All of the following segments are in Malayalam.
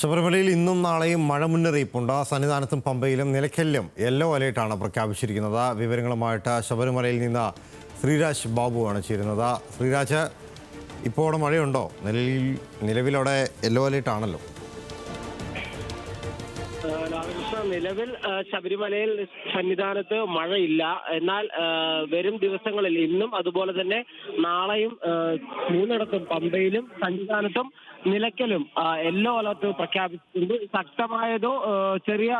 ശബരിമലയിൽ ഇന്നും നാളെയും മഴ മുന്നറിയിപ്പുണ്ട്. സന്നിധാനത്തും പമ്പയിലും നിലയ്ക്കലിലും യെല്ലോ അലേർട്ടാണ് പ്രഖ്യാപിച്ചിരിക്കുന്നത്. വിവരങ്ങളുമായിട്ട് ശബരിമലയിൽ നിന്ന് ശ്രീരാജ് ബാബുവാണ് ചേരുന്നത്. ശ്രീരാജ് ഇപ്പോൾ അവിടെ മഴയുണ്ടോ? നിലവിൽ നിലവിലവിടെ യെല്ലോ അലേർട്ട് ആണല്ലോ ഏഹ് രാമകൃഷ്ണ നിലവിൽ ശബരിമലയിൽ സന്നിധാനത്ത് മഴയില്ല. എന്നാൽ വരും ദിവസങ്ങളിൽ ഇന്നും അതുപോലെ തന്നെ നാളെയും മൂന്നിടത്തും പമ്പയിലും സന്നിധാനത്തും നിലയ്ക്കലും യെല്ലോ അലർട്ട് പ്രഖ്യാപിച്ചിട്ടുണ്ട്. ശക്തമായതോ ചെറിയ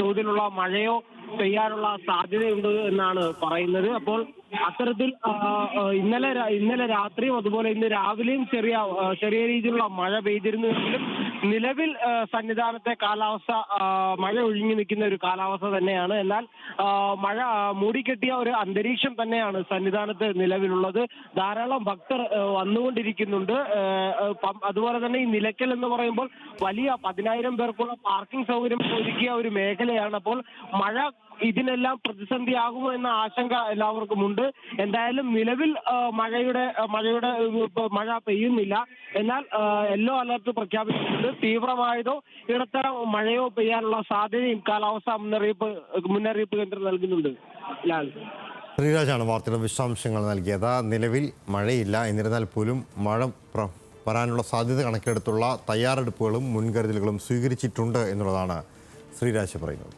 തോതിലുള്ള മഴയോ പെയ്യാനുള്ള സാധ്യതയുണ്ട് എന്നാണ് പറയുന്നത്. അപ്പോൾ അത്തരത്തിൽ ഇന്നലെ ഇന്നലെ രാത്രിയും അതുപോലെ ഇന്ന് രാവിലെയും ചെറിയ ചെറിയ രീതിയിലുള്ള മഴ പെയ്തിരുന്നുവെങ്കിലും നിലവിൽ സന്നിധാനത്തെ കാലാവസ്ഥ മഴ ഒഴിഞ്ഞു നിൽക്കുന്ന ഒരു കാലാവസ്ഥ തന്നെയാണ്. എന്നാൽ മഴ മൂടിക്കെട്ടിയ ഒരു അന്തരീക്ഷം തന്നെയാണ് സന്നിധാനത്ത് നിലവിലുള്ളത്. ധാരാളം ഭക്തർ വന്നുകൊണ്ടിരിക്കുന്നുണ്ട്. അതുപോലെ തന്നെ ഈ നിലയ്ക്കൽ എന്ന് പറയുമ്പോൾ വലിയ പതിനായിരം പേർക്കുള്ള പാർക്കിംഗ് സൗകര്യം ഒരുക്കിയ ഒരു മേഖലയാണ്. അപ്പോൾ മഴ ഇതിനെല്ലാം പ്രതിസന്ധിയാകുമോ എന്ന ആശങ്ക എല്ലാവർക്കും ഉണ്ട്. എന്തായാലും നിലവിൽ മഴയുടെ മഴയുടെ മഴ പെയ്യുന്നില്ല. എന്നാൽ യെല്ലോ അലർട്ട് പ്രഖ്യാപിച്ചിട്ടുണ്ട്. തീവ്രമായതോ ഇടത്തരം മഴയോ പെയ്യാനുള്ള സാധ്യതയും കാലാവസ്ഥാ മുന്നറിയിപ്പ് മുന്നറിയിപ്പ് കേന്ദ്രം നൽകുന്നുണ്ട്. ലാൽ. ശ്രീരാജാണ് വാർത്തയുടെ വിശദാംശങ്ങൾ നൽകിയത്. നിലവിൽ മഴയില്ല. എന്നിരുന്നാൽ പോലും മഴ വരാനുള്ള സാധ്യത കണക്കിലെടുത്തുള്ള തയ്യാറെടുപ്പുകളും മുൻകരുതലുകളും സ്വീകരിച്ചിട്ടുണ്ട് എന്നുള്ളതാണ് ശ്രീരാജ് പറയുന്നത്.